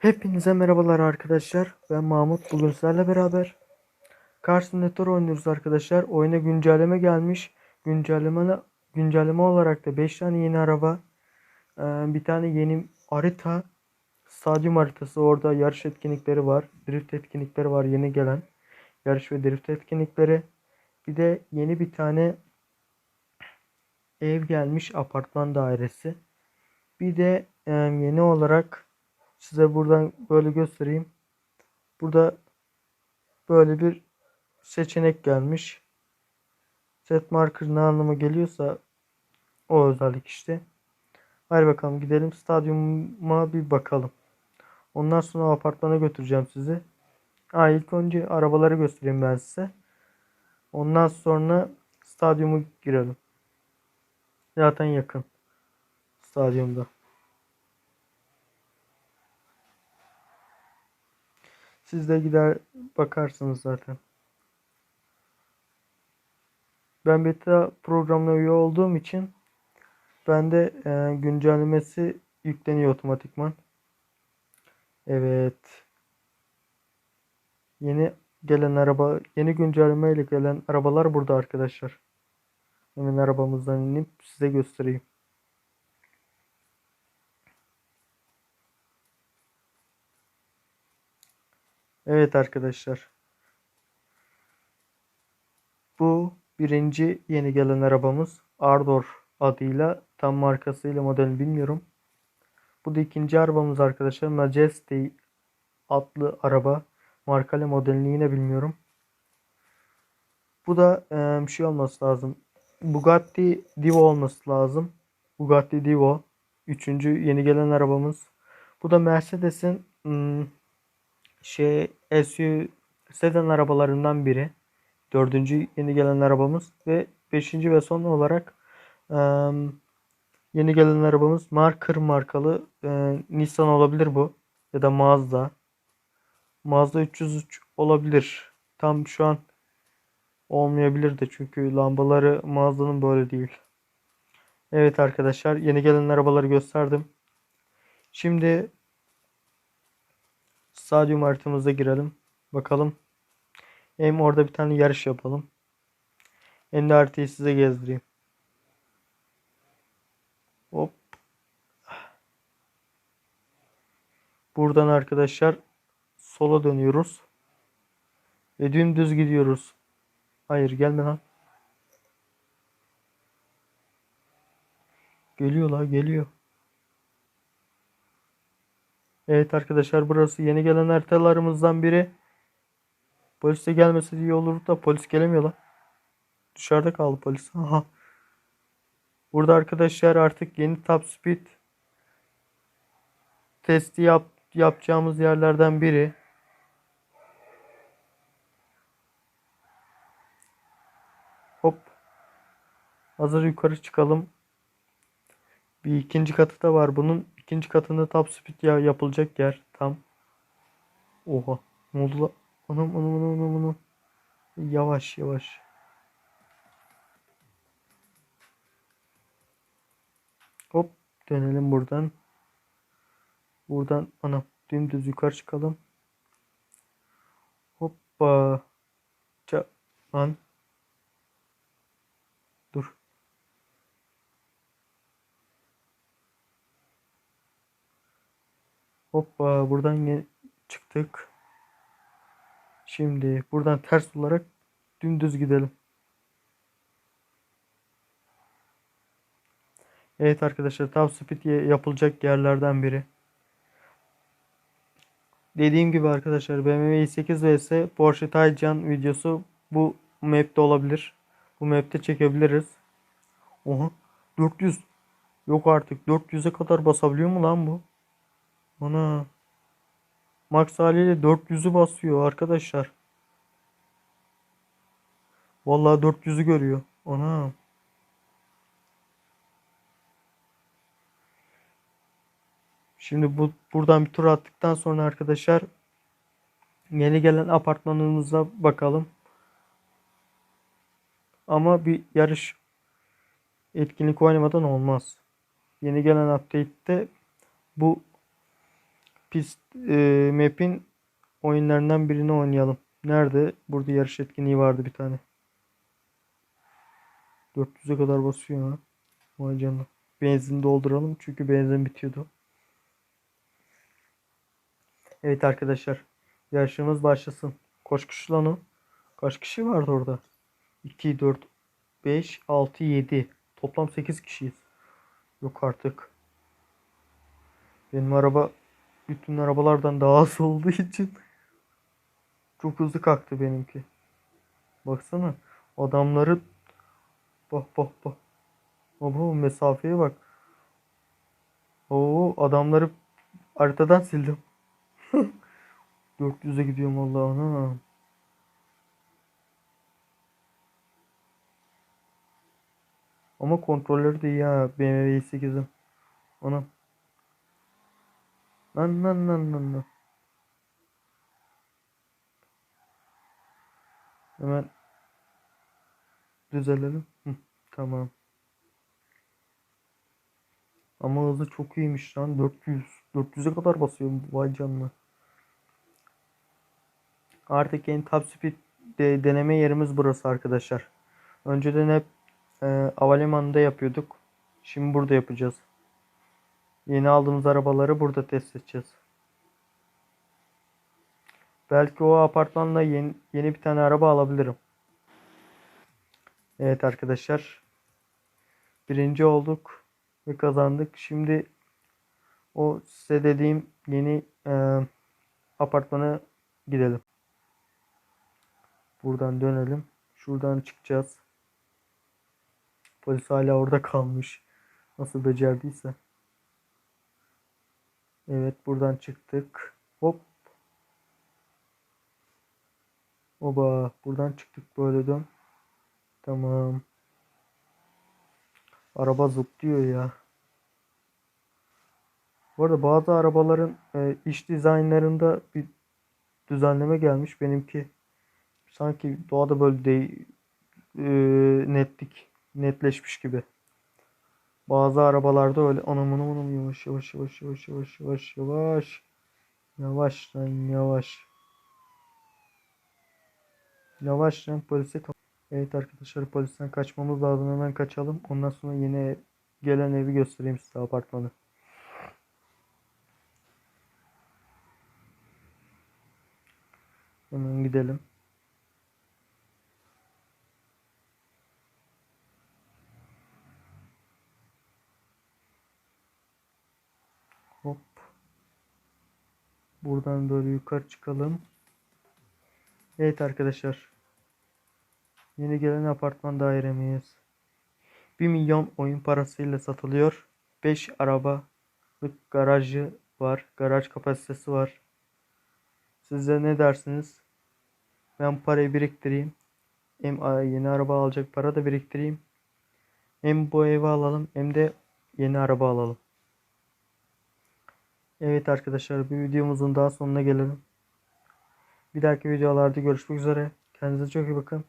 Hepinize merhabalar arkadaşlar. Ben Mahmut. Bugün sizlerle beraber Car Simulator oynuyoruz arkadaşlar. Oyuna güncelleme gelmiş. Güncelleme güncelleme olarak da 5 tane yeni araba, e, bir tane yeni harita, stadyum haritası. Orada yarış etkinlikleri var. Drift etkinlikleri var yeni gelen. Yarış ve drift etkinlikleri. Bir de yeni bir tane ev gelmiş apartman dairesi. Bir de e, yeni olarak Size buradan böyle göstereyim. Burada böyle bir seçenek gelmiş. Set marker ne anlama geliyorsa o özellik işte. Hadi bakalım gidelim stadyuma bir bakalım. Ondan sonra apartmana götüreceğim sizi. Ha, ilk önce arabaları göstereyim ben size. Ondan sonra stadyumu girelim. Zaten yakın. Stadyumda. Siz de gider bakarsınız zaten. Ben beta programına üye olduğum için bende e, güncellemesi yükleniyor otomatikman. Evet. Yeni gelen araba, yeni güncelleme ile gelen arabalar burada arkadaşlar. Hemen arabamızdan inip size göstereyim. Evet arkadaşlar. Bu birinci yeni gelen arabamız. Ardor adıyla tam markasıyla modelini bilmiyorum. Bu da ikinci arabamız arkadaşlar. Majesty adlı araba. Markalı modelini yine bilmiyorum. Bu da e, bir şey olması lazım. Bugatti Divo olması lazım. Bugatti Divo. Üçüncü yeni gelen arabamız. Bu da Mercedes'in şey SUV sedan arabalarından biri. Dördüncü yeni gelen arabamız ve beşinci ve son olarak yeni gelen arabamız Marker markalı Nissan olabilir bu ya da Mazda. Mazda 303 olabilir. Tam şu an olmayabilir de çünkü lambaları Mazda'nın böyle değil. Evet arkadaşlar yeni gelen arabaları gösterdim. Şimdi Stadyum haritamıza girelim. Bakalım. Hem orada bir tane yarış yapalım. Hem de haritayı size gezdireyim. Hop. Buradan arkadaşlar sola dönüyoruz. Ve dümdüz gidiyoruz. Hayır gelme lan. Geliyor geliyor. Evet arkadaşlar burası yeni gelen haritalarımızdan biri. Polis de gelmese iyi olur da polis gelemiyor lan. Dışarıda kaldı polis. Aha. Burada arkadaşlar artık yeni top speed testi yap, yapacağımız yerlerden biri. Hop. Hazır yukarı çıkalım. Bir ikinci katı da var bunun. İkinci katında top speed ya yapılacak yer. Tam. Oha. Ne oldu la? Anam anam anam anam anam. Yavaş yavaş. Hop. Dönelim buradan. Buradan anam dümdüz yukarı çıkalım. Hoppa. Ça. Lan. Hoppa buradan çıktık. Şimdi buradan ters olarak dümdüz gidelim. Evet arkadaşlar top speed yapılacak yerlerden biri. Dediğim gibi arkadaşlar BMW i8 vs Porsche Taycan videosu bu map'te olabilir. Bu map'te çekebiliriz. Oha 400 yok artık 400'e kadar basabiliyor mu lan bu? Ana. Max haliyle 400'ü basıyor arkadaşlar. Vallahi 400'ü görüyor. Ana. Şimdi bu buradan bir tur attıktan sonra arkadaşlar yeni gelen apartmanımıza bakalım. Ama bir yarış etkinlik oynamadan olmaz. Yeni gelen update'te bu pist e, map'in oyunlarından birini oynayalım. Nerede? Burada yarış etkinliği vardı bir tane. 400'e kadar basıyor ha. Vay canına. Benzin dolduralım çünkü benzin bitiyordu. Evet arkadaşlar. Yarışımız başlasın. Kaç kişi? Kaç kişi vardı orada? 2, 4, 5, 6, 7. Toplam 8 kişiyiz. Yok artık. Benim araba bütün arabalardan daha az olduğu için çok hızlı kalktı benimki. Baksana. Adamları bak bak bak. Baba mesafeye bak. Oo adamları haritadan sildim. 400'e gidiyorum vallahi ana. Ama kontrolleri de iyi ha BMW i8'in. Anam. Lan lan lan lan lan. Hemen düzelelim. Hı, tamam. Ama hızı çok iyiymiş lan. 400. 400'e kadar basıyor. Vay canına. Artık en top speed de, deneme yerimiz burası arkadaşlar. Önceden hep e, havalimanında yapıyorduk. Şimdi burada yapacağız. Yeni aldığımız arabaları burada test edeceğiz. Belki o apartmanla yeni, yeni bir tane araba alabilirim. Evet arkadaşlar. Birinci olduk ve kazandık. Şimdi o size dediğim yeni e, apartmana gidelim. Buradan dönelim. Şuradan çıkacağız. Polis hala orada kalmış. Nasıl becerdiyse. Evet buradan çıktık. Hop. Oba buradan çıktık böyle dön. Tamam. Araba zıplıyor ya. Bu arada bazı arabaların e, iç dizaynlarında bir düzenleme gelmiş. Benimki sanki doğada böyle de, e, netlik netleşmiş gibi. Bazı arabalarda öyle anam anam anam yavaş yavaş yavaş yavaş yavaş yavaş yavaş yavaş lan yavaş yavaş lan polise kap- Evet arkadaşlar polisten kaçmamız lazım hemen kaçalım ondan sonra yine gelen evi göstereyim size apartmanı. Hemen gidelim. Hop. Buradan böyle yukarı çıkalım. Evet arkadaşlar. Yeni gelen apartman dairemiz. 1 milyon oyun parasıyla satılıyor. 5 arabalık garajı var. Garaj kapasitesi var. Size ne dersiniz? Ben parayı biriktireyim. Hem yeni araba alacak para da biriktireyim. Hem bu evi alalım hem de yeni araba alalım. Evet arkadaşlar bir videomuzun daha sonuna gelelim. Bir dahaki videolarda görüşmek üzere. Kendinize çok iyi bakın.